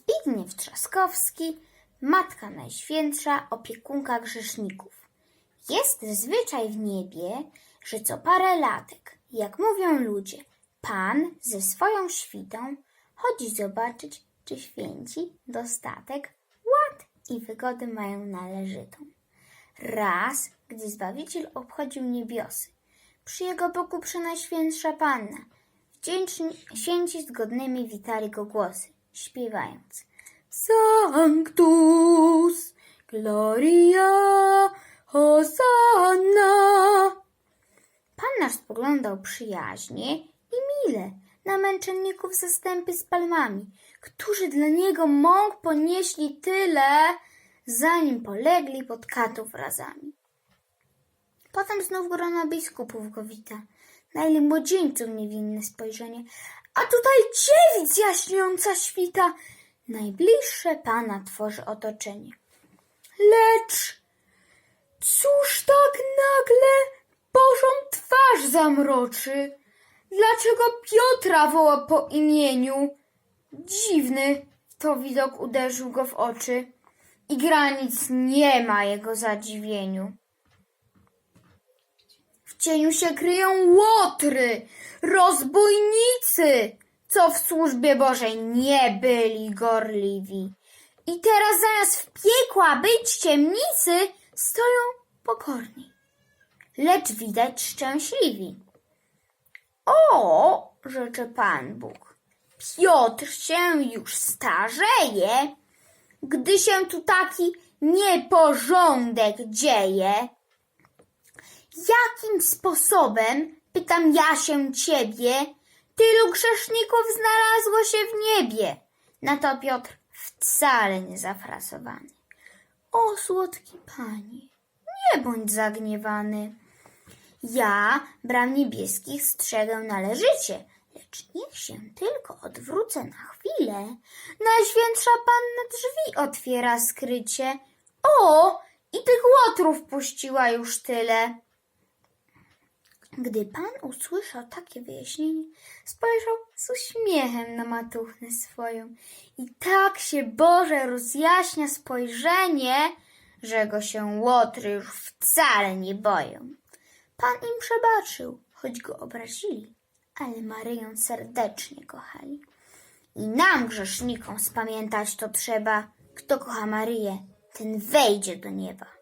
Zbigniew Trzaskowski, Matka Najświętsza, opiekunka grzeszników. Jest zwyczaj w niebie, że co parę latek, jak mówią ludzie, Pan ze swoją świtą chodzi zobaczyć, czy święci dostatek, ład i wygodę mają należytą. Raz, gdy Zbawiciel obchodził niebiosy, przy jego boku przenajświętsza Panna, wdzięczni święci zgodnymi witali go głosy, śpiewając Sanctus, Gloria, Hosanna. Pan nasz spoglądał przyjaźnie i mile na męczenników zastępy z palmami, którzy dla niego mąk ponieśli tyle, zanim polegli pod katów razami. Potem znów grona biskupów go wita, na ile młodzieńców niewinne spojrzenie, a tutaj dziewic jaśniąca świta, najbliższe Pana tworzy otoczenie. Lecz cóż tak nagle Bożą twarz zamroczy? Dlaczego Piotra woła po imieniu? Dziwny to widok uderzył go w oczy i granic nie ma jego zadziwieniu. W cieniu się kryją łotry, rozbójnicy, co w służbie Bożej nie byli gorliwi. I teraz zamiast w piekła być ciemnicy, stoją pokorni, lecz widać szczęśliwi. O, rzecze Pan Bóg, Piotr się już starzeje, gdy się tu taki nieporządek dzieje. Jakim sposobem, pytam ja się ciebie, tylu grzeszników znalazło się w niebie? Na to Piotr wcale nie zafrasowany. O, słodki panie, nie bądź zagniewany. Ja bram niebieskich strzegę należycie, lecz niech się tylko odwrócę na chwilę. Najświętsza Panna drzwi otwiera skrycie. O, i tych łotrów puściła już tyle. Gdy pan usłyszał takie wyjaśnienie, spojrzał z uśmiechem na matuchnę swoją i tak się Boże rozjaśnia spojrzenie, że go się łotry już wcale nie boją. Pan im przebaczył, choć go obrazili, ale Maryję serdecznie kochali. I nam, grzesznikom, spamiętać to trzeba, kto kocha Maryję, ten wejdzie do nieba.